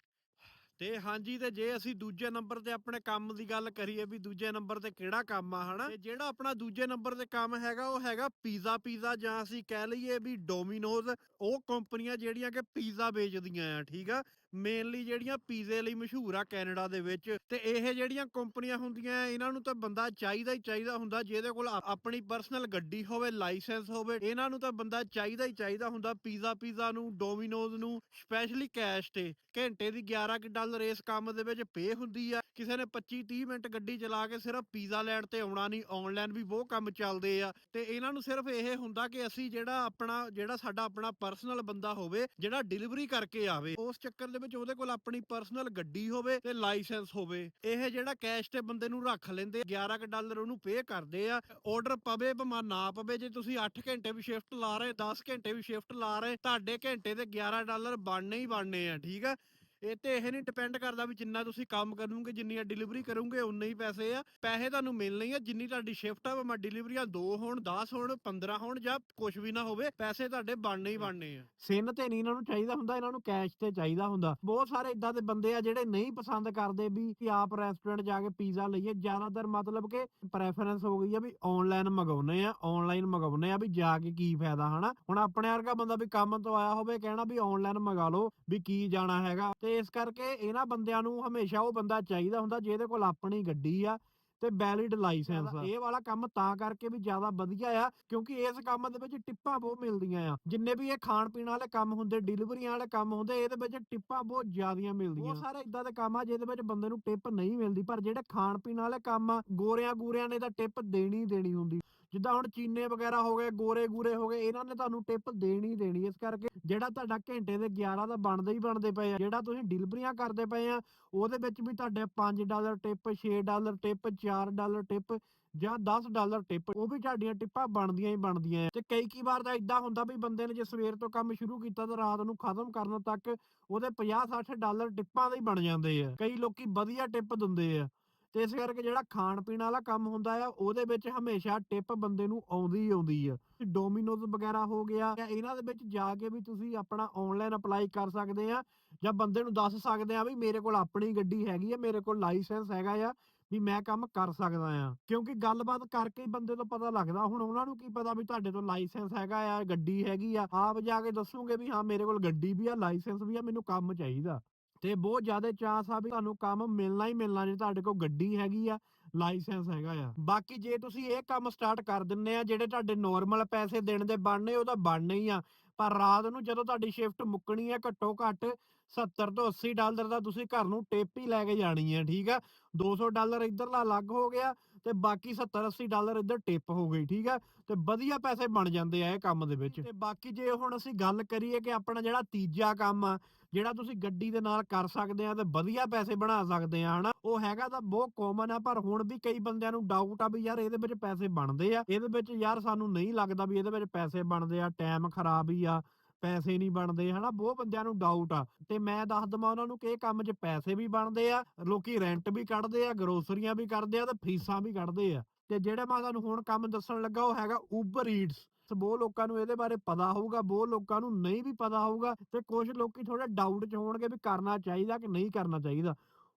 ਤੇ ਹਾਂਜੀ, ਤੇ ਜੇ ਅਸੀਂ ਦੂਜੇ ਨੰਬਰ ਤੇ ਆਪਣੇ ਕੰਮ ਦੀ ਗੱਲ ਕਰੀਏ ਵੀ ਦੂਜੇ ਨੰਬਰ ਤੇ ਕਿਹੜਾ ਕੰਮ ਆ, ਹਨਾ? ਤੇ ਜਿਹੜਾ ਆਪਣਾ ਦੂਜੇ ਨੰਬਰ ਤੇ ਕੰਮ ਹੈਗਾ, ਉਹ ਹੈਗਾ ਪੀਜ਼ਾ ਪੀਜ਼ਾ ਜਾਂ ਅਸੀਂ ਕਹਿ ਲਈਏ ਵੀ ਡੋਮਿਨੋਜ਼ ਉਹ ਕੰਪਨੀਆਂ ਜਿਹੜੀਆਂ ਕਿ ਪੀਜ਼ਾ ਵੇਚਦੀਆਂ ਆ, ਠੀਕ ਆ? ਮੇਨਲੀ ਜਿਹੜੀਆਂ ਪੀਜ਼ੇ ਲਈ ਮਸ਼ਹੂਰ ਆ ਕੈਨੇਡਾ ਦੇ ਵਿੱਚ, ਤੇ ਇਹ ਜਿਹੜੀਆਂ ਕੰਪਨੀਆਂ ਹੁੰਦੀਆਂ, ਇਹਨਾਂ ਨੂੰ ਤਾਂ ਬੰਦਾ ਚਾਹੀਦਾ ਹੀ ਚਾਹੀਦਾ ਹੁੰਦਾ, ਜਿਹਦੇ ਕੋਲ ਆਪਣੀ ਪਰਸਨਲ ਗੱਡੀ ਹੋਵੇ ਲਾਇਸੈਂਸ ਹੋਵੇ, ਇਹਨਾਂ ਨੂੰ ਤਾਂ ਬੰਦਾ ਚਾਹੀਦਾ ਹੀ ਚਾਹੀਦਾ ਹੁੰਦਾ ਪੀਜ਼ਾ ਪੀਜ਼ਾ ਨੂੰ ਡੋਮਿਨੋਜ਼ ਨੂੰ ਸਪੈਸ਼ਲੀ ਕੈਸ਼ ਤੇ। ਘੰਟੇ ਦੀ 11 ਕਿ ਡਾਲਰ ਇਸ ਕੰਮ ਦੇ ਵਿੱਚ ਪੇ ਹੁੰਦੀ ਆ। ਕਿਸੇ ਨੇ 25 30 ਮਿੰਟ ਗੱਡੀ ਚਲਾ ਕੇ ਸਿਰਫ ਪੀਜ਼ਾ ਲੈਣ ਤੇ ਆਉਣਾ ਨਹੀਂ ਆਨਲਾਈਨ ਵੀ ਬਹੁਤ ਕੰਮ ਚੱਲਦੇ ਆ। ਤੇ ਇਹਨਾਂ ਨੂੰ ਸਿਰਫ ਇਹ ਹੁੰਦਾ ਕਿ ਅਸੀਂ ਜਿਹੜਾ ਆਪਣਾ ਜਿਹੜਾ ਸਾਡਾ ਆਪਣਾ ਪਰਸਨਲ ਬੰਦਾ ਹੋਵੇ, ਜਿਹੜਾ ਡਿਲੀਵਰੀ ਕਰਕੇ ਆਵੇ, ਉਸ ਚੱਕਰ ਦੇ ਵਿੱਚ ਉਹਦੇ ਕੋਲ ਆਪਣੀ ਪਰਸਨਲ ਗੱਡੀ ਹੋਵੇ ਤੇ ਲਾਇਸੈਂਸ ਹੋਵੇ, ਇਹ ਜਿਹੜਾ ਕੈਸ਼ ਤੇ ਬੰਦੇ ਨੂੰ ਰੱਖ ਲੈਂਦੇ 11 ਕ ਡਾਲਰ ਉਹਨੂੰ ਪੇ ਕਰਦੇ ਆ ਆਰਡਰ ਪਵੇ ਭਾਵੇਂ ਨਾ ਪਵੇ, ਜੇ ਤੁਸੀਂ 8 ਘੰਟੇ ਵੀ ਸ਼ਿਫਟ ਲਾ ਰਹੇ 10 ਘੰਟੇ ਵੀ ਸ਼ਿਫਟ ਲਾ ਰਹੇ, ਤੁਹਾਡੇ ਘੰਟੇ ਤੇ 11 ਡਾਲਰ ਬਣਨੇ ਹੀ ਬਣਨੇ ਆ, ਠੀਕ ਆ? ਇਹ ਤੇ ਇਹ ਨਹੀਂ ਡਿਪੈਂਡ ਕਰਦਾ ਵੀ ਜਿੰਨਾ ਤੁਸੀਂ ਕੰਮ ਕਰੋਗੇ ਜਿੰਨੀਆਂ ਡਿਲੀਵਰੀ ਕਰੋਗੇ ਉਨੇ ਹੀ ਪੈਸੇ ਆ। ਪੈਸੇ ਤੁਹਾਨੂੰ ਮਿਲਣੇ ਆ ਜਿੰਨੀ ਤੁਹਾਡੀ ਸ਼ਿਫਟ ਆ ਭਾਵੇਂ ਡਿਲੀਵਰੀਆਂ 2 ਹੋਣ 10 ਹੋਣ 15 ਹੋਣ ਜਾਂ ਕੁਝ ਵੀ ਨਾ ਹੋਵੇ ਪੈਸੇ ਤੁਹਾਡੇ ਬਣਨੇ ਹੀ ਬਣਨੇ ਆ। ਸਿਨ ਤੇ ਨਹੀਂ ਇਹਨਾਂ ਨੂੰ ਚਾਹੀਦਾ ਹੁੰਦਾ ਇਹਨਾਂ ਨੂੰ ਕੈਸ਼ ਤੇ ਚਾਹੀਦਾ ਹੁੰਦਾ। ਬਹੁਤ ਸਾਰੇ ਇਦਾਂ ਦੇ ਬੰਦੇ ਆ ਜਿਹੜੇ ਨਹੀਂ ਪਸੰਦ ਕਰਦੇ ਵੀ ਕਿ ਆਪ ਰੈਸਟੋਰੈਂਟ ਜਾ ਕੇ ਪੀਜ਼ਾ ਲਈਏ। ਜ਼ਿਆਦਾਤਰ ਮਤਲਬ ਕਿ ਪ੍ਰੈਫਰੈਂਸ ਹੋ ਗਈ ਆ ਵੀ ਆਨਲਾਈਨ ਮੰਗਾਉਨੇ ਆ ਆਨਲਾਈਨ ਮੰਗਾਉਨੇ ਆ ਵੀ ਜਾ ਕੇ ਕੀ ਫਾਇਦਾ ਹਨਾ? ਹੁਣ ਆਪਣੇ ਵਰਗਾ ਬੰਦਾ ਵੀ ਕੰਮ ਤੋਂ ਆਇਆ ਹੋਵੇ ਕਹਿਣਾ ਵੀ ਆਨਲਾਈਨ ਮੰਗਾ ਲਓ ਵੀ ਕੀ ਜਾਣਾ ਹੈਗਾ। ਤੇ ਇਸ ਕਰਕੇ ਇਹਨਾਂ ਬੰਦਿਆਂ ਨੂੰ ਹਮੇਸ਼ਾ ਉਹ ਬੰਦਾ ਚਾਹੀਦਾ ਹੁੰਦਾ ਜਿਹਦੇ ਕੋਲ ਆਪਣੀ ਗੱਡੀ ਆ ਤੇ ਵੈਲਿਡ ਲਾਇਸੈਂਸ ਆ। ਇਹ ਵਾਲਾ ਕੰਮ ਤਾਂ ਕਰਕੇ ਵੀ ਜ਼ਿਆਦਾ ਵਧੀਆ ਆ ਕਿਉਂਕਿ ਇਸ ਕੰਮ ਦੇ ਵਿੱਚ ਟਿੱਪਾਂ ਬਹੁਤ ਮਿਲਦੀਆਂ ਆ। ਜਿੰਨੇ ਵੀ ਇਹ ਖਾਣ ਪੀਣ ਵਾਲੇ ਕੰਮ ਹੁੰਦੇ ਡਿਲੀਵਰੀਆਂ ਵਾਲੇ ਕੰਮ ਹੁੰਦੇ ਇਹਦੇ ਵਿੱਚ ਟਿੱਪਾਂ ਬਹੁਤ ਜ਼ਿਆਦੀਆਂ ਮਿਲਦੀਆਂ। ਬਹੁਤ ਸਾਰੇ ਇਦਾਂ ਦੇ ਕੰਮ ਆ ਜਿਹਦੇ ਵਿੱਚ ਬੰਦੇ ਨੂੰ ਟਿੱਪ ਨਹੀਂ ਮਿਲਦੀ ਪਰ ਜਿਹੜੇ ਖਾਣ ਪੀਣ ਵਾਲੇ ਕੰਮ ਆ ਗੋਰਿਆਂ ਗੂਰਿਆਂ ਨੇ ਤਾਂ ਟਿੱਪ ਦੇਣੀ ਦੇਣੀ ਹੁੰਦੀ। ਜਿੱਦਾਂ ਹੁਣ ਚੀਨੇ ਵਗੈਰਾ ਹੋ ਗਏ ਗੋਰੇ ਗੂਰੇ ਹੋ ਗਏ ਇਹਨਾਂ ਨੇ ਤੁਹਾਨੂੰ ਟਿਪ ਦੇਣੀ ਦੇਣੀ। ਇਸ ਕਰਕੇ ਜਿਹੜਾ ਤੁਹਾਡਾ ਘੰਟੇ ਦੇ 11 ਦਾ ਬਣਦੇ ਹੀ ਬਣਦੇ ਪਏ ਆ ਜਿਹੜਾ ਤੁਸੀਂ ਡਿਲੀਵਰੀਆਂ ਕਰਦੇ ਪਏ ਆ ਉਹਦੇ ਵਿੱਚ ਵੀ ਤੁਹਾਡੇ 5 dollar tip 6 dollar tip 4 dollar tip ਜਾਂ 10 ਡਾਲਰ ਟਿਪ, ਉਹ ਵੀ ਤੁਹਾਡੀਆਂ ਟਿੱਪਾਂ ਬਣਦੀਆਂ ਹੀ ਬਣਦੀਆਂ ਤੇ ਕਈ ਕਈ ਵਾਰ ਤਾਂ ਇਦਾਂ ਹੁੰਦਾ ਵੀ ਬੰਦੇ ਨੇ ਜੇ ਸਵੇਰ ਤੋਂ ਕੰਮ ਸ਼ੁਰੂ ਕੀਤਾ ਤਾਂ ਰਾਤ ਨੂੰ ਖਤਮ ਕਰਨ ਤੱਕ ਉਹਦੇ 50 60 ਡਾਲਰ ਟਿੱਪਾਂ ਦੇ ਹੀ ਬਣ ਜਾਂਦੇ ਆ। ਕਈ ਲੋਕੀ ਵਧੀਆ ਟਿਪ ਦਿੰਦੇ ਆ। ਤੇ ਇਸ ਕਰਕੇ ਜਿਹੜਾ ਖਾਣ ਪੀਣ ਵਾਲਾ ਕੰਮ ਹੁੰਦਾ ਆ, ਉਹਦੇ ਵਿੱਚ ਹਮੇਸ਼ਾ ਟਿਪ ਬੰਦੇ ਨੂੰ ਆਉਂਦੀ ਆਉਂਦੀ ਆ। ਡੋਮਿਨੋਜ਼ ਵਗੈਰਾ ਹੋ ਗਿਆ ਇਹਨਾਂ ਦੇ ਵਿੱਚ ਜਾ ਕੇ ਵੀ ਤੁਸੀਂ ਆਪਣਾ ਆਨਲਾਈਨ ਅਪਲਾਈ ਕਰ ਸਕਦੇ ਆ ਜਾਂ ਬੰਦੇ ਨੂੰ ਦੱਸ ਸਕਦੇ ਆ ਵੀ ਮੇਰੇ ਕੋਲ ਆਪਣੀ ਗੱਡੀ ਹੈਗੀ ਆ, ਮੇਰੇ ਕੋਲ ਲਾਇਸੈਂਸ ਹੈਗਾ ਆ, ਵੀ ਮੈਂ ਕੰਮ ਕਰ ਸਕਦਾ ਆ। ਕਿਉਂਕਿ ਗੱਲਬਾਤ ਕਰਕੇ ਹੀ ਬੰਦੇ ਤੋਂ ਪਤਾ ਲੱਗਦਾ, ਹੁਣ ਉਹਨਾਂ ਨੂੰ ਕੀ ਪਤਾ ਵੀ ਤੁਹਾਡੇ ਤੋਂ ਲਾਇਸੈਂਸ ਹੈਗਾ ਆ, ਗੱਡੀ ਹੈਗੀ ਆ, ਆਪ ਜਾ ਕੇ ਦੱਸੋਗੇ ਵੀ ਹਾਂ, ਮੇਰੇ ਕੋਲ ਗੱਡੀ ਵੀ ਆ ਲਾਇਸੈਂਸ ਵੀ ਆ, ਮੈਨੂੰ ਕੰਮ ਚਾਹੀਦਾ। ਤੇ ਬਹੁਤ ਜ਼ਿਆਦਾ ਚਾਂਸ ਆ ਵੀ ਤੁਹਾਨੂੰ ਕੰਮ ਮਿਲਣਾ ਹੀ ਮਿਲਣਾ ਜੇ ਤੁਹਾਡੇ ਕੋਲ ਗੱਡੀ ਹੈਗੀ ਆ ਲਾਇਸੈਂਸ ਹੈਗਾ ਆ। ਬਾਕੀ ਜੇ ਤੁਸੀਂ ਇਹ ਕੰਮ ਸਟਾਰਟ ਕਰ ਦਿੰਨੇ ਆ, ਜਿਹੜੇ ਤੁਹਾਡੇ ਨਾਰਮਲ ਪੈਸੇ ਦੇਣ ਦੇ ਬਣਨੇ, ਉਹ ਤਾਂ ਬਣਨੇ ਹੀ ਆ। ਪਰ ਰਾਤ ਨੂੰ ਜਦੋਂ ਤੁਹਾਡੀ ਸ਼ਿਫਟ ਮੁੱਕਣੀ ਹੈ ਘੱਟੋ ਘੱਟ 70 ਤੋਂ 80 ਡਾਲਰ ਦਾ ਤੁਸੀਂ ਘਰ ਨੂੰ ਟੇਪ ਹੀ ਲੈ ਕੇ ਜਾਣੀ ਹੈ ਠੀਕ ਆ? 200 ਡਾਲਰ ਇੱਧਰਲਾ ਅਲੱਗ ਹੋ ਗਿਆ ਤੇ ਬਾਕੀ 70 80 ਡਾਲਰ ਇੱਧਰ ਟਿਪ ਹੋ ਗਈ, ਠੀਕ ਆ? ਤੇ ਵਧੀਆ ਪੈਸੇ ਬਣ ਜਾਂਦੇ ਆ ਇਹ ਕੰਮ ਦੇ ਵਿੱਚ। ਤੇ ਬਾਕੀ ਜੇ ਹੁਣ ਅਸੀਂ ਗੱਲ ਕਰੀਏ ਕਿ ਆਪਣਾ ਜਿਹੜਾ ਤੀਜਾ ਕੰਮ ਆ, ਜਿਹੜਾ ਤੁਸੀਂ ਗੱਡੀ ਦੇ ਨਾਲ ਕਰ ਸਕਦੇ ਆ ਤੇ ਵਧੀਆ ਪੈਸੇ ਬਣਾ ਸਕਦੇ ਆ, ਹਨਾ? ਉਹ ਹੈਗਾ ਤਾਂ ਬਹੁਤ ਕਾਮਨ ਆ, ਪਰ ਹੁਣ ਵੀ ਕਈ ਬੰਦਿਆਂ ਨੂੰ ਡਾਊਟ ਆ ਵੀ ਯਾਰ ਇਹਦੇ ਵਿੱਚ ਪੈਸੇ ਬਣਦੇ ਆ। ਇਹਦੇ ਵਿੱਚ ਯਾਰ ਸਾਨੂੰ ਨਹੀਂ ਲੱਗਦਾ ਵੀ ਇਹਦੇ ਵਿੱਚ ਪੈਸੇ ਬਣਦੇ ਆ ਟਾਈਮ ਖਰਾਬ ਹੀ ਆ। ਪੈਸੇ ਨਹੀਂ ਬਣਦੇ, ਹਨਾ? ਬਹੁਤ ਬੰਦਿਆਂ ਨੂੰ ਡਾਊਟ ਆ। ਤੇ ਮੈਂ ਦੱਸ ਦਵਾਂ ਉਹਨਾਂ ਨੂੰ ਕਿ ਇਹ ਕੰਮ 'ਚ ਪੈਸੇ ਵੀ ਬਣਦੇ ਆ, ਲੋਕੀ ਰੈਂਟ ਵੀ ਕੱਢਦੇ ਆ ਗਰੋਸਰੀਆਂ ਵੀ ਕੱਢਦੇ ਆ ਤੇ ਫੀਸਾਂ ਵੀ ਕੱਢਦੇ ਆ। ਤੇ ਜਿਹੜਾ ਮੈਂ ਤੁਹਾਨੂੰ ਹੁਣ ਕੰਮ ਦੱਸਣ ਲੱਗਾ, ਉਹ ਹੈਗਾ ਉਬਰ ਈਟਸ ਬਹੁਤ ਲੋਕਾਂ ਨੂੰ ਇਹਦੇ ਬਾਰੇ ਪਤਾ ਹੋਊਗਾ, ਬਹੁਤ ਲੋਕਾਂ ਨੂੰ ਨਹੀਂ ਵੀ ਪਤਾ ਹੋਊਗਾ ਤੇ ਕੁਝ ਲੋਕੀ ਥੋੜੇ ਡਾਊਟ 'ਚ ਹੋਣਗੇ ਵੀ ਕਰਨਾ ਚਾਹੀਦਾ ਕਿ ਨਹੀਂ ਕਰਨਾ ਚਾਹੀਦਾ।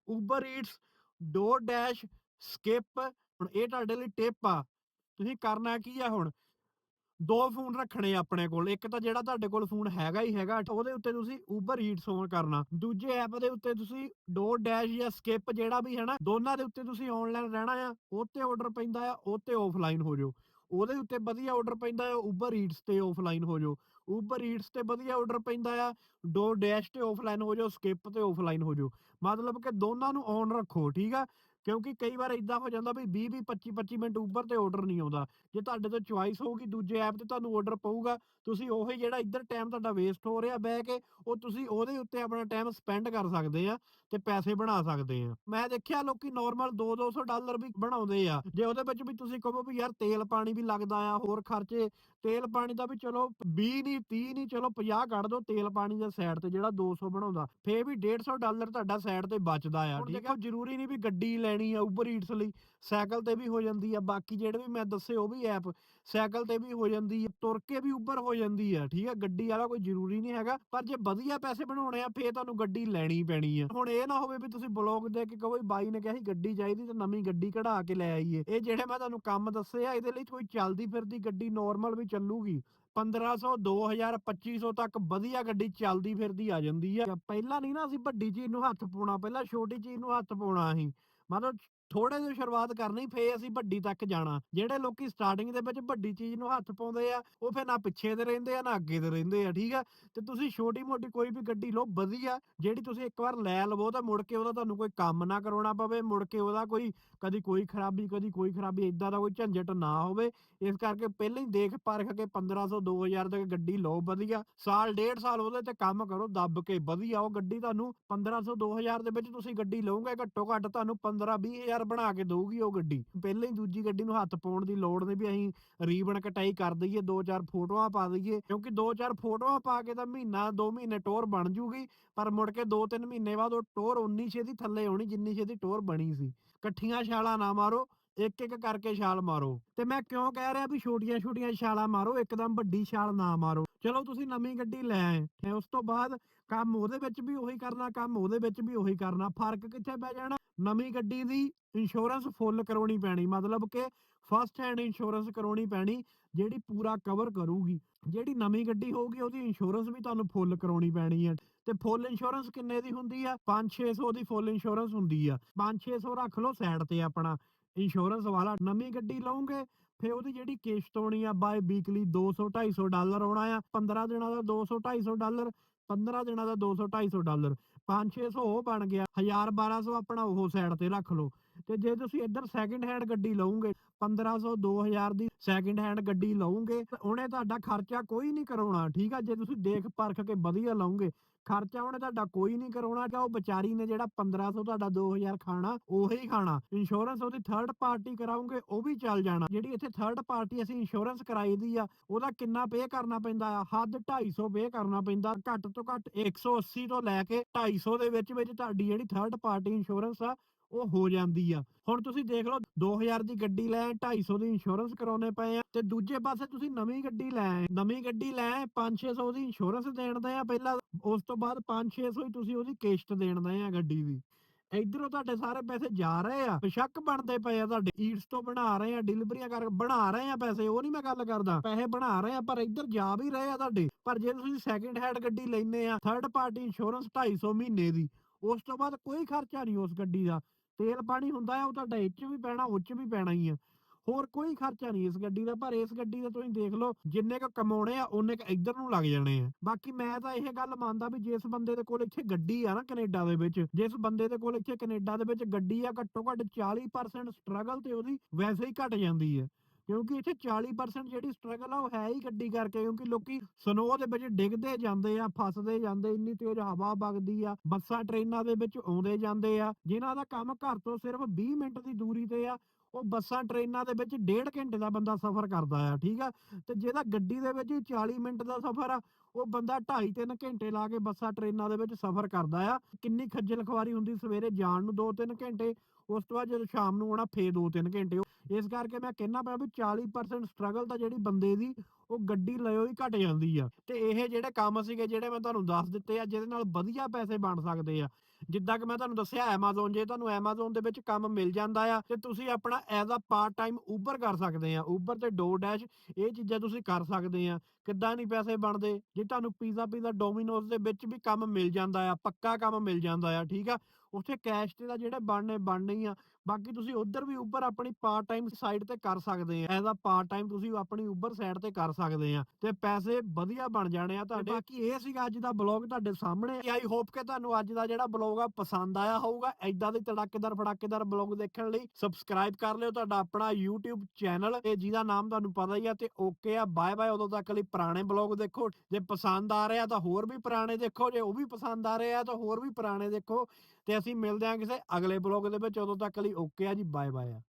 ਉਬਰ ਈਟਸ ਡੋਰ ਡੈਸ਼ ਸਕਿਪ ਹੁਣ ਇਹ ਤੁਹਾਡੇ ਲਈ ਟਿਪ ਆ। ਤੁਸੀਂ ਕਰਨਾ ਕੀ ਆ ਹੁਣ? ਦੋ ਫੋਨ ਰੱਖਣੇ ਆਪਣੇ ਕੋਲ, ਇੱਕ ਤਾਂ ਜਿਹੜਾ ਤੁਹਾਡੇ ਕੋਲ ਫੋਨ ਹੈਗਾ ਹੀ ਹੈਗਾ, ਉਹਦੇ ਉੱਤੇ ਤੁਸੀਂ ਉਬਰ ਈਟਸ ਔਨ ਕਰਨਾ, ਦੂਜੇ ਐਪ ਦੇ ਉੱਤੇ ਤੁਸੀਂ ਡੋਰ ਡੈਸ਼ ਜਾਂ ਸਕਿਪ ਜਿਹੜਾ ਵੀ ਹੈ ਨਾ, ਦੋਨਾਂ ਦੇ ਉੱਤੇ ਤੁਸੀਂ ਆਨਲਾਈਨ ਰਹਿਣਾ ਆ, ਉਹ ਤੇ ਆਰਡਰ ਪੈਂਦਾ ਆ, ਉਹ ਆਫਲਾਈਨ ਹੋ ਜਾਓ, ਉਹਦੇ ਉੱਤੇ ਵਧੀਆ ਆਰਡਰ ਪੈਂਦਾ ਆ ਉਬਰ ਈਟਸ ਤੇ ਆਫਲਾਈਨ ਹੋ ਜਾਓ ਉਬਰ ਈਟਸ ਤੇ ਵਧੀਆ ਆਰਡਰ ਪੈਂਦਾ ਆ ਡੋਰ ਤੇ ਆਫਲਾਈਨ ਹੋ ਜਾਓ ਸਕਿਪ ਤੇ ਆਫਲਾਈਨ ਹੋ ਜਾਓ, ਮਤਲਬ ਕਿ ਦੋਨਾਂ ਨੂੰ ਔਨ ਰੱਖੋ, ਠੀਕ ਆ? ਕਿਉਂਕਿ ਕਈ ਵਾਰ ਇਦਾਂ ਹੋ ਜਾਂਦਾ ਵੀ 20 20 25 25 ਮਿੰਟ ਉਬਰ ਤੇ ਆਰਡਰ ਨਹੀਂ ਆਉਂਦਾ। ਜੇ ਤੁਹਾਡੇ ਤੋਂ ਚੁਆਇਸ ਹੋਊਗੀ ਦੂਜੇ ਐਪ ਤੇ ਤੁਹਾਨੂੰ ਆਰਡਰ ਪਊਗਾ ਤੁਸੀਂ ਉਹੀ ਜਿਹੜਾ ਇੱਧਰ ਟਾਈਮ ਤੁਹਾਡਾ ਵੇਸਟ ਹੋ ਰਿਹਾ ਬਹਿ ਕੇ ਉਹ ਤੁਸੀਂ ਉਹਦੇ ਉੱਤੇ ਆਪਣਾ ਟਾਈਮ ਸਪੈਂਡ ਕਰ ਸਕਦੇ ਆ ਤੇ ਪੈਸੇ ਬਣਾ ਸਕਦੇ ਆ। ਮੈਂ ਦੇਖਿਆ ਲੋਕੀ ਨਾਰਮਲ 2 200 ਡਾਲਰ ਵੀ ਬਣਾਉਂਦੇ ਆ ਜੇ ਉਹਦੇ ਵਿੱਚ ਵੀ ਤੁਸੀਂ ਕਹੋ ਵੀ ਯਾਰ ਤੇਲ ਪਾਣੀ ਵੀ ਲੱਗਦਾ ਆ ਹੋਰ ਖਰਚੇ ਤੇਲ ਪਾਣੀ ਦਾ ਵੀ ਚਲੋ 20 ਨਹੀਂ 30 ਨਹੀਂ ਚਲੋ 50 ਕੱਢ ਦੋ ਤੇਲ ਪਾਣੀ ਦੇ ਸਾਈਡ ਤੇ ਜਿਹੜਾ 200 ਬਣਾਉਂਦਾ ਫੇਰ ਵੀ 150 ਡਾਲਰ ਤੁਹਾਡਾ ਸਾਈਡ ਤੇ ਬਚਦਾ ਆ। ਠੀਕ ਆ ਜ਼ਰੂਰੀ ਨਹੀਂ ਵੀ ਗੱਡੀ ਲੈਣੀ ਆ ਉਬਰ ਈਟਸ ਲਈ। ਸਾਈਕਲ ਤੇ ਵੀ ਹੋ ਜਾਂਦੀ ਆ, ਬਾਕੀ ਜਿਹੜੇ ਵੀ ਮੈਂ ਦੱਸੇ ਉਹ ਵੀ ਐਪ, ਸਾਈਕਲ ਤੇ ਵੀ ਹੋ ਜਾਂਦੀ ਆ, ਤੁਰ ਕੇ ਵੀ ਉਬਰ ਹੋ ਜਾਂਦੀ ਆ, ਠੀਕ ਆ, ਗੱਡੀ ਵਾਲਾ ਕੋਈ ਜ਼ਰੂਰੀ ਨਹੀਂ ਹੈਗਾ, ਪਰ ਜੇ ਵਧੀਆ ਪੈਸੇ ਬਣਾਉਣੇ ਆ, ਫੇਰ ਤੁਹਾਨੂੰ ਗੱਡੀ ਲੈਣੀ ਪੈਣੀ ਆ। ਹੁਣ ਇਹ ਨਾ ਹੋਵੇ ਵੀ ਤੁਸੀਂ ਬਲੌਗ ਦੇ ਕੇ ਕਹੋ ਬਾਈ ਨੇ ਕਿਹਾ ਸੀ ਗੱਡੀ ਚਾਹੀਦੀ ਤੇ ਨਵੀਂ ਗੱਡੀ ਕਢਾ ਕੇ ਲੈ ਆਈਏ। ਇਹ ਜਿਹੜੇ ਮੈਂ ਤੁਹਾਨੂੰ ਕੰਮ ਦੱਸੇ ਆ, ਇਹਦੇ ਲਈ ਕੋਈ ਚੱਲਦੀ ਫਿਰਦੀ ਗੱਡੀ ਨਾਰਮਲ ਵੀ ਚੱਲੂਗੀ। 1500 2000 2500 ਤੱਕ ਵਧੀਆ ਗੱਡੀ ਚੱਲਦੀ ਫਿਰਦੀ ਆ ਜਾਂਦੀ ਆ। ਪਹਿਲਾਂ ਨਹੀਂ ਨਾ ਅਸੀਂ ਵੱਡੀ ਚੀਜ਼ ਨੂੰ ਹੱਥ ਪਾਉਣਾ, ਪਹਿਲਾਂ ਛੋਟੀ ਚੀਜ਼ ਨੂੰ ਹੱਥ ਪਾਉਣਾ ਅਸੀਂ। ਮਤਲਬ ਥੋੜੇ ਜਿਹੀ ਸ਼ੁਰੂਆਤ ਕਰਨੀ, ਫੇਰ ਅਸੀਂ ਵੱਡੀ ਤੱਕ ਜਾਣਾ। ਜਿਹੜੇ ਲੋਕੀ ਸਟਾਰਟਿੰਗ ਦੇ ਵਿੱਚ ਵੱਡੀ ਚੀਜ਼ ਨੂੰ ਹੱਥ ਪਾਉਂਦੇ ਆ, ਉਹ ਫਿਰ ਨਾ ਪਿੱਛੇ ਦੇ ਰਹਿੰਦੇ ਆ, ਨਾ ਅੱਗੇ ਦੇ ਰਹਿੰਦੇ ਆ, ਠੀਕ ਆ? ਤੇ ਤੁਸੀਂ ਛੋਟੀ ਮੋਟੀ ਕੋਈ ਵੀ ਗੱਡੀ ਲਓ, ਵਧੀਆ। ਜਿਹੜੀ ਤੁਸੀਂ ਇੱਕ ਵਾਰ ਲੈ ਲਵੋ, ਤਾਂ ਮੁੜ ਕੇ ਉਹਦਾ ਤੁਹਾਨੂੰ ਕੋਈ ਕੰਮ ਨਾ ਕਰਾਉਣਾ ਪਵੇ, ਮੁੜ ਕੇ ਉਹਦਾ ਕੋਈ, ਕਦੀ ਕੋਈ ਖਰਾਬੀ, ਕਦੀ ਕੋਈ ਖਰਾਬੀ ਇਦਾਂ ਦਾ ਕੋਈ ਝੰਜਟ ਨਾ ਹੋਵੇ। ਇਸ ਕਰਕੇ ਪਹਿਲਾਂ ਹੀ ਦੇਖ ਪਰਖ ਕੇ 1500 2000 ਤੱਕ ਗੱਡੀ ਲਓ, ਵਧੀਆ। ਸਾਲ, ਡੇਢ ਸਾਲ ਉਹਦੇ ਤੇ ਕੰਮ ਕਰੋ, ਦੱਬ ਕੇ, ਵਧੀਆ। ਉਹ ਗੱਡੀ ਤੁਹਾਨੂੰ 1500 2000 ਦੇ ਵਿੱਚ ਤੁਸੀਂ ਗੱਡੀ ਲਓਗੇ ਘੱਟੋ ਘੱਟ ਤੁਹਾਨੂੰ 15 20000 ਬਣਾ ਕੇ ਦਊਗੀ ਉਹ ਗੱਡੀ। ਪਹਿਲਾਂ ਹੀ ਦੂਜੀ ਗੱਡੀ ਨੂੰ ਹੱਥ ਪਾਉਣ ਦੀ ਲੋੜ ਨਹੀਂ ਵੀ ਅਸੀਂ ਰੀਬਨ ਕਟਾਈ ਕਰ ਦਈਏ, ਦੋ ਚਾਰ ਫੋਟੋਆਂ ਪਾ ਦਈਏ, ਕਿਉਂਕਿ ਦੋ ਚਾਰ ਫੋਟੋਆਂ ਪਾ ਕੇ ਤਾਂ ਮਹੀਨਾ, ਦੋ ਮਹੀਨੇ ਟੋਰ ਬਣ ਜੂਗੀ, ਪਰ ਮੁੜ ਕੇ 2-3 ਮਹੀਨੇ ਬਾਅਦ ਉਹ ਟੋਰ ਉਨੀ ਛੇਤੀ ਥੱਲੇ ਹੋਣੀ ਜਿੰਨੀ ਛੇਤੀ ਟੋਰ ਬਣੀ ਸੀ। ਇਕੱਠੀਆਂ ਛਾਲਾਂ ਨਾ ਮਾਰੋ, ਇੱਕ ਇੱਕ ਕਰਕੇ ਛਾਲ ਮਾਰੋ। ਤੇ ਮੈਂ ਕਿਉਂ ਕਹਿ ਰਿਹਾ ਵੀ ਛੋਟੀਆਂ ਛੋਟੀਆਂ ਛਾਲਾਂ ਮਾਰੋ, ਇੱਕਦਮ ਵੱਡੀ ਛਾਲ ਨਾ ਮਾਰੋ। ਚਲੋ ਤੁਸੀਂ ਨਵੀਂ ਗੱਡੀ ਲੈ ਆਏ ਤੇ ਉਸ ਤੋਂ ਬਾਅਦ ਕੰਮ ਉਹਦੇ ਵਿੱਚ ਵੀ ਉਹੀ ਕਰਨਾ, ਕੰਮ ਉਹਦੇ ਵਿੱਚ ਵੀ ਉਹੀ ਕਰਨਾ। ਫ਼ਰਕ ਕਿੱਥੇ ਪੈ ਜਾਣਾ? ਨਵੀਂ ਗੱਡੀ ਦੀ ਇੰਸ਼ੋਰੈਂਸ ਫੁੱਲ ਕਰਾਉਣੀ ਪੈਣੀ। ਮਤਲਬ ਕਿ ਫਸਟ ਹੈਂਡ ਇੰਸ਼ੋਰੈਂਸ ਕਰਾਉਣੀ ਪੈਣੀ, ਜਿਹੜੀ ਪੂਰਾ ਕਵਰ ਕਰੂਗੀ। ਜਿਹੜੀ ਨਵੀਂ ਗੱਡੀ ਹੋਊਗੀ, ਉਹਦੀ ਇੰਸ਼ੋਰੈਂਸ ਵੀ ਤੁਹਾਨੂੰ ਫੁੱਲ ਕਰਾਉਣੀ ਪੈਣੀ ਹੈ। ਤੇ ਫੁੱਲ ਇੰਸ਼ੋਰੈਂਸ ਕਿੰਨੇ ਦੀ ਹੁੰਦੀ ਆ? 5-600 ਦੀ ਫੁੱਲ ਇੰਸ਼ੋਰੈਂਸ ਹੁੰਦੀ ਆ। 5-600 ਰੱਖ ਲਓ ਸਾਈਡ ਤੇ ਆਪਣਾ। ਇੰਸ਼ੋਰੈਂਸ ਵਾਲਾ ਨਵੀਂ ਗੱਡੀ ਲਓਗੇ ਫੇ ਉਹਦੀ ਜਿਹੜੀ ਕਿਸ਼ਤ ਹੋਣੀ ਆ ਬਾਏ ਵੀਕਲੀ 200 250 ਡਾਲਰ ਆਉਣਾ ਆ। 15 ਦਿਨਾਂ ਦਾ 200 250 ਡਾਲਰ। 15 ਦਿਨਾਂ ਦਾ 200 250 ਡਾਲਰ 5-600 ਉਹ ਬਣ ਗਿਆ 1000 1200 ਆਪਣਾ ਉਹ ਸਾਈਡ ਤੇ ਰੱਖ ਲਓ। ਤੇ ਜੇ ਤੁਸੀਂ ਇੱਧਰ ਸੈਕਿੰਡ ਹੈਂਡ ਗੱਡੀ ਲਓਗੇ 1500 2000 ਦੀ ਸੈਕਿੰਡ ਹੈਂਡ ਗੱਡੀ ਲਓਗੇ ਉਹਨੇ ਤੁਹਾਡਾ ਖਰਚਾ ਕੋਈ ਨਹੀਂ ਕਰਾਉਣਾ, ਠੀਕ ਆ? ਜੇ ਤੁਸੀਂ ਦੇਖ ਪਰਖ ਕੇ ਵਧੀਆ ਲਓਗੇ, ਖਰਚਾ ਉਹਨੇ ਤੁਹਾਡਾ ਕੋਈ ਨਹੀਂ ਕਰਾਉਣਾ ਕਿ ਉਹ ਵਿਚਾਰੀ ਨੇ ਜਿਹੜਾ 1500 ਤੁਹਾਡਾ 2000 ਖਾਣਾ, ਉਹੀ ਖਾਣਾ। ਇੰਸ਼ੋਰੈਂਸ ਉਹਦੀ ਥਰਡ ਪਾਰਟੀ ਕਰਾਉਂਗੇ, ਉਹ ਵੀ ਚੱਲ ਜਾਣਾ। ਜਿਹੜੀ ਇੱਥੇ ਥਰਡ ਪਾਰਟੀ ਅਸੀਂ ਇੰਸ਼ੋਰੈਂਸ ਕਰਾਈ ਦੀ ਆ, ਉਹਦਾ ਕਿੰਨਾ ਪੇ ਕਰਨਾ ਪੈਂਦਾ ਆ? ਹੱਦ 250 ਪੇ ਕਰਨਾ ਪੈਂਦਾ, ਘੱਟ ਤੋਂ ਘੱਟ 180 ਤੋਂ ਲੈ ਕੇ 250 ਦੇ ਵਿੱਚ ਵਿੱਚ ਤੁਹਾਡੀ ਜਿਹੜੀ ਥਰਡ ਪਾਰਟੀ ਇੰਸ਼ੋਰੈਂਸ ਆ ਉਹ ਹੋ ਜਾਂਦੀ ਆ। ਹੁਣ ਤੁਸੀਂ ਦੇਖ ਲਓ 2000 ਦੀ ਗੱਡੀ ਲੈ 250 ਦੀ ਇੰਸ਼ੋਰੈਂਸ ਕਰਾਉਣੇ ਪਏ ਆ ਤੇ ਦੂਜੇ ਪਾਸੇ ਤੁਸੀਂ ਨਵੀਂ ਗੱਡੀ ਲੈ, ਨਵੀਂ ਗੱਡੀ ਲੈ 5-600 ਦੀ ਇੰਸ਼ੋਰੈਂਸ ਦੇਣ ਦੇ ਆ ਪਹਿਲਾਂ, ਉਸ ਤੋਂ ਬਾਅਦ 5-600 ਹੀ ਤੁਸੀਂ ਉਹਦੀ ਕਿਸ਼ਤ ਦੇਣ ਦੇ ਆ ਗੱਡੀ ਦੀ। ਇਧਰੋਂ ਤੁਹਾਡੇ ਸਾਰੇ ਪੈਸੇ ਜਾ ਰਹੇ ਆ, ਬੇਸ਼ੱਕ ਬਣਦੇ ਪਏ ਆ ਤੁਹਾਡੇ ਈਟਸ ਤੋਂ ਬਣਾ ਰਹੇ ਆ ਡਿਲੀਵਰੀਆਂ ਕਰ, ਬਣਾ ਰਹੇ ਆ ਪੈਸੇ, ਉਹ ਨਹੀਂ ਮੈਂ ਗੱਲ ਕਰਦਾ, ਪੈਸੇ ਬਣਾ ਰਹੇ ਆ, ਪਰ ਇੱਧਰ ਜਾ ਵੀ ਰਹੇ ਆ ਤੁਹਾਡੇ। ਪਰ ਜੇ ਤੁਸੀਂ ਸੈਕਿੰਡ ਹੈਂਡ ਗੱਡੀ ਲੈਨੇ ਆ ਥਰਡ ਪਾਰਟੀ ਇੰਸ਼ੋਰੈਂਸ 250 ਮਹੀਨੇ ਦੀ, ਉਸ ਤੋਂ ਬਾਅਦ ਕੋਈ ਖਰਚਾ ਨਹੀਂ ਉਸ ਗੱਡੀ ਦਾ। ਤੇਲ ਪਾਣੀ ਹੁੰਦਾ ਆ ਉਹ ਤੁਹਾਡਾ ਇਹ 'ਚ ਵੀ ਪੈਣਾ, ਉਹ 'ਚ ਵੀ ਪੈਣਾ ਹੀ ਆ ਹੋਰ ਕੋਈ ਖਰਚਾ ਨਹੀਂ ਇਸ ਗੱਡੀ ਦਾ, ਪਰ ਇਸ ਗੱਡੀ ਦਾ ਤੁਸੀਂ ਦੇਖ ਲਓ, ਜਿੰਨੇ ਕ ਕਮਾਉਣੇ ਆ ਉਹਨੇ ਕ ਇੱਧਰ ਨੂੰ ਲੱਗ ਜਾਣੇ ਆ। ਬਾਕੀ ਮੈਂ ਤਾਂ ਇਹ ਗੱਲ ਮੰਨਦਾ ਵੀ ਜਿਸ ਬੰਦੇ ਦੇ ਕੋਲ ਇੱਥੇ ਗੱਡੀ ਆ ਨਾ ਕੈਨੇਡਾ ਦੇ ਵਿੱਚ, ਜਿਸ ਬੰਦੇ ਦੇ ਕੋਲ ਇੱਥੇ ਕੈਨੇਡਾ ਦੇ ਵਿੱਚ ਗੱਡੀ ਆ, ਘੱਟੋ ਘੱਟ 40% ਸਟਰਗਲ ਤੇ ਉਹਦੀ ਵੈਸੇ ਹੀ ਘਟ ਜਾਂਦੀ ਹੈ। ਕਿਉਂਕਿ ਇੱਥੇ 40% ਜਿਹੜੀ ਸਟਰਗਲ ਆ ਉਹ ਹੈ ਹੀ ਗੱਡੀ ਕਰਕੇ, ਕਿਉਂਕਿ ਲੋਕੀ ਸਨੋ ਦੇ ਵਿੱਚ ਡਿੱਗਦੇ ਜਾਂਦੇ ਆ, ਫਸਦੇ ਜਾਂਦੇ ਇੰਨੀ ਤੇਜ਼ ਹਵਾ ਵਗਦੀ ਆ, ਬੱਸਾਂ, ਟ੍ਰੇਨਾਂ ਦੇ ਵਿੱਚ ਆਉਂਦੇ ਜਾਂਦੇ ਆ, ਜਿਨ੍ਹਾਂ ਦਾ ਕੰਮ ਘਰ ਤੋਂ ਸਿਰਫ 20 ਮਿੰਟ ਦੀ ਦੂਰੀ ਤੇ ਆ, ਉਹ ਬੱਸਾਂ, ਟ੍ਰੇਨਾਂ ਦੇ ਵਿੱਚ ਡੇਢ ਘੰਟੇ ਦਾ ਬੰਦਾ ਸਫ਼ਰ ਕਰਦਾ ਆ, ਠੀਕ ਆ? ਤੇ ਜਿਹਦਾ ਗੱਡੀ ਦੇ ਵਿੱਚ ਹੀ 40 ਮਿੰਟ ਦਾ ਸਫ਼ਰ ਆ, ਉਹ ਬੰਦਾ 2.5 3 ਘੰਟੇ ਲਾ ਕੇ ਬੱਸਾਂ, ਟ੍ਰੇਨਾਂ ਦੇ ਵਿੱਚ ਸਫ਼ਰ ਕਰਦਾ ਆ। ਕਿੰਨੀ ਖੱਜਲ ਖਵਾਰੀ ਹੁੰਦੀ ਸਵੇਰੇ ਜਾਣ ਨੂੰ 2-3 ਘੰਟੇ ਉਸ ਤੋਂ ਬਾਅਦ ਜਦੋਂ ਸ਼ਾਮ ਨੂੰ ਆਉਣਾ, ਫੇਰ 2-3 ਘੰਟੇ ਇਸ ਕਰਕੇ ਮੈਂ ਕਹਿਣਾ ਪਿਆ ਵੀ 40% ਸਟਰਗਲ ਤਾਂ ਜਿਹੜੀ ਬੰਦੇ ਦੀ, ਉਹ ਗੱਡੀ ਲਿਓ ਹੀ ਘਟ ਜਾਂਦੀ ਆ। ਤੇ ਇਹ ਜਿਹੜੇ ਕੰਮ ਸੀਗੇ, ਜਿਹੜੇ ਮੈਂ ਤੁਹਾਨੂੰ ਦੱਸ ਦਿੱਤੇ ਆ, ਜਿਹਦੇ ਨਾਲ ਵਧੀਆ ਪੈਸੇ ਬਣ ਸਕਦੇ ਆ। ਜਿੱਦਾਂ ਕਿ ਮੈਂ ਤੁਹਾਨੂੰ ਦੱਸਿਆ, Amazon, ਜੇ ਤੁਹਾਨੂੰ Amazon ਦੇ ਵਿੱਚ ਕੰਮ ਮਿਲ ਜਾਂਦਾ ਆ, ਤੇ ਤੁਸੀਂ ਆਪਣਾ as a part time Uber ਕਰ ਸਕਦੇ ਆ। Uber ਤੇ DoorDash, ਇਹ ਚੀਜ਼ਾਂ ਤੁਸੀਂ ਕਰ ਸਕਦੇ ਆ। ਕਿੱਦਾਂ ਨਹੀਂ ਪੈਸੇ ਬਣਦੇ? ਜੇ ਤੁਹਾਨੂੰ ਪੀਜ਼ਾ ਪੀਜ਼ਾ ਡੋਮਿਨੋਜ਼ ਦੇ ਵਿੱਚ ਵੀ ਕੰਮ ਮਿਲ ਜਾਂਦਾ ਆ, ਪੱਕਾ ਕੰਮ ਮਿਲ ਜਾਂਦਾ ਆ, ਠੀਕ ਆ? ਉੱਥੇ ਕੈਸ਼ ਤੇ ਦਾ ਜਿਹੜੇ ਬਣਨੇ ਬਣਨੇ ਹੀ ਆ। ਬਾਕੀ ਤੁਸੀਂ ਉਧਰ ਵੀ Uber ਆਪਣੀ ਪਾਰਟ ਟਾਈਮ ਸਾਈਡ ਤੇ ਕਰ ਸਕਦੇ ਆ। ਐਜ਼ ਅ ਪਾਰਟ ਟਾਈਮ ਤੁਸੀਂ ਆਪਣੀ Uber ਸਾਈਡ ਤੇ ਕਰ ਸਕਦੇ ਆ। ਤੇ ਪੈਸੇ ਵਧੀਆ ਬਣ ਜਾਣੇ ਆ ਤੁਹਾਡੇ। ਬਾਕੀ ਇਹ ਸੀਗਾ ਅੱਜ ਦਾ ਬਲੌਗ ਤੁਹਾਡੇ ਸਾਹਮਣੇ। ਆਈ ਹੋਪ ਕਿ ਤੁਹਾਨੂੰ ਅੱਜ ਦਾ ਜਿਹੜਾ ਬਲੌਗ ਆ ਪਸੰਦ ਆਇਆ ਹੋਊਗਾ। ਐਦਾਂ ਦੇ ਤੜਾਕੇਦਾਰ ਫੜਾਕੇਦਾਰ ਬਲੌਗ ਦੇਖਣ ਲਈ ਸਬਸਕ੍ਰਾਈਬ ਕਰ ਲਿਓ ਤੁਹਾਡਾ ਆਪਣਾ YouTube ਚੈਨਲ ਤੇ ਜਿਹਦਾ ਨਾਮ ਤੁਹਾਨੂੰ ਪਤਾ ਹੀ ਆ ਤੇ ਓਕੇ ਆ। ਬਾਏ ਬਾਏ ਉਦੋਂ ਤੱਕ ਲਈ ਪੁਰਾਣੇ ਬਲੌਗ ਦੇਖੋ। ਜੇ ਪਸੰਦ ਆ ਰਿਹਾ ਤਾਂ ਹੋਰ ਵੀ ਪੁਰਾਣੇ ਦੇਖੋ। ਜੇ ਉਹ ਵੀ ਪਸੰਦ ਆ ਰਹੇ ਆ ਤਾਂ ਹੋਰ ਵੀ ਪੁਰਾਣੇ ਦੇਖੋ। ਤੇ ਅਸੀਂ ਮਿਲਦੇ ਹਾਂ ਕਿਸੇ ਅਗਲੇ ਬਲੌਗ ਦੇ ਵਿੱਚ, ਉਦੋਂ ਤੱਕ ਲਈ ਓਕੇ ਆ ਜੀ ਬਾਏ ਬਾਏ ਆ।